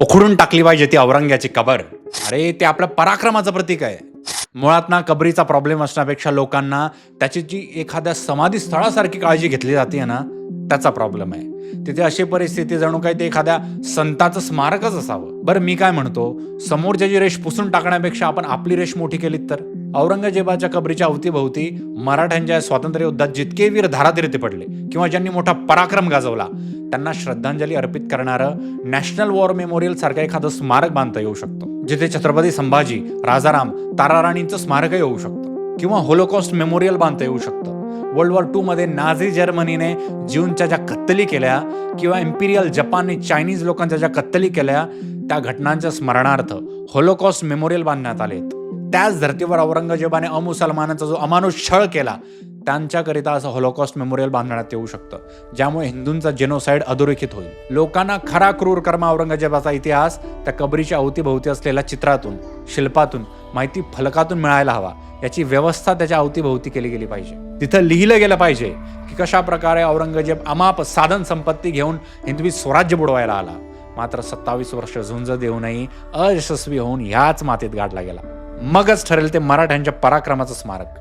उखडून टाकली पाहिजे ती औरंग्याची कबर. अरे ते आपल्या पराक्रमाचं प्रतीक आहे. मुळात ना कबरीचा प्रॉब्लेम असण्यापेक्षा लोकांना त्याची जी एखाद्या समाधी स्थळासारखी काळजी घेतली जाते ना त्याचा प्रॉब्लेम आहे. तिथे अशी परिस्थिती जणू काही ते एखाद्या संताचं स्मारकच असावं. बरं मी काय म्हणतो? समोरच्या जी रेष पुसून टाकण्यापेक्षा आपण आपली रेष मोठी केलीत तर? औरंगजेबाच्या कबरीच्या अवतीभोवती मराठ्यांच्या स्वातंत्र्य युद्धात जितके वीर धारातीर्थी पडले किंवा ज्यांनी मोठा पराक्रम गाजवला त्यांना श्रद्धांजली अर्पित करणारं नॅशनल वॉर मेमोरियल सारखं एखादं स्मारक बांधता येऊ शकतं जिथे छत्रपती संभाजी राजाराम ताराराणींचं स्मारकही होऊ शकतं किंवा होलोकॉस्ट मेमोरियल बांधता येऊ शकतं. वर्ल्ड वॉर टू मध्ये नाझी जर्मनीने ज्यूंच्या ज्या कत्तली केल्या किंवा इम्पिरियल जपानने चायनीज लोकांच्या ज्या कत्तली केल्या त्या घटनांच्या स्मरणार्थ होलोकॉस्ट मेमोरियल बांधण्यात आलेत त्याच धर्तीवर औरंगजेबाने अमुसलमानांचा जो अमानुष छळ केला त्यांच्याकरिता असं होलोकॉस्ट मेमोरियल बांधण्यात येऊ शकतं ज्यामुळे हिंदूंचा जेनोसाईड अधोरेखित होईल. लोकांना खरा क्रूर कर्मा औरंगजेबाचा इतिहास त्या कबरीच्या अवतीभोवती असलेल्या चित्रातून शिल्पातून माहिती फलकातून मिळायला हवा याची व्यवस्था त्याच्या अवतीभोवती केली गेली पाहिजे. तिथं लिहिलं गेलं पाहिजे की कशा प्रकारे औरंगजेब अमाप साधन संपत्ती घेऊन हिंदवी स्वराज्य बुडवायला आला. मात्र सत्तावीस वर्ष झुंज देऊनही अयशस्वी होऊन ह्याच मातीत गाडला गेला. मगच ठरेल ते मराठ्यांच्या पराक्रमाचं स्मारक.